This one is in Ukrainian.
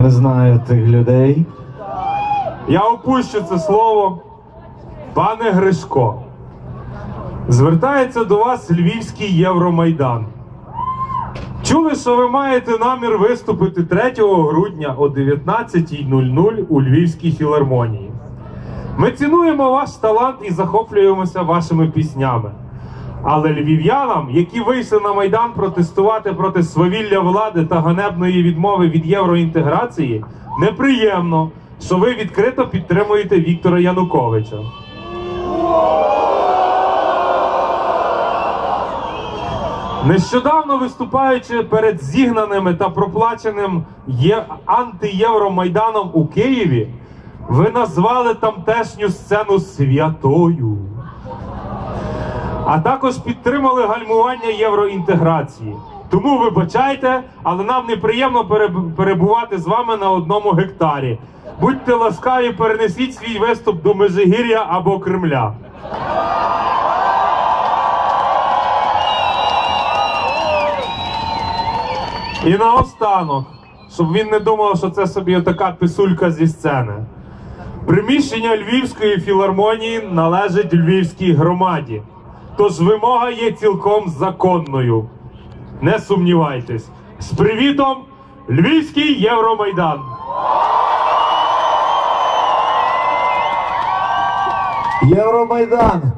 Не знаю тих людей. Я опущу це слово. Пане Гришко, звертається до вас Львівський Євромайдан. Чули, що ви маєте намір виступити 3 грудня о 19.00 у Львівській філармонії. Ми цінуємо ваш талант і захоплюємося вашими піснями. Але львів'янам, які вийшли на майдан протестувати проти свавілля влади та ганебної відмови від євроінтеграції, неприємно, що ви відкрито підтримуєте Віктора Януковича. Нещодавно виступаючи перед зігнаними та проплаченим є... антиєвромайданом у Києві, ви назвали тамтешню сцену святою а також підтримали гальмування євроінтеграції. Тому вибачайте, але нам неприємно перебувати з вами на одному гектарі. Будьте ласкаві, перенесіть свій виступ до Межигір'я або Кремля. І наостанок, щоб він не думав, що це собі така писулька зі сцени. Приміщення Львівської філармонії належить Львівській громаді. Тож вимога є цілком законною. Не сумнівайтесь. З привітом, Львівський Євромайдан! Євромайдан!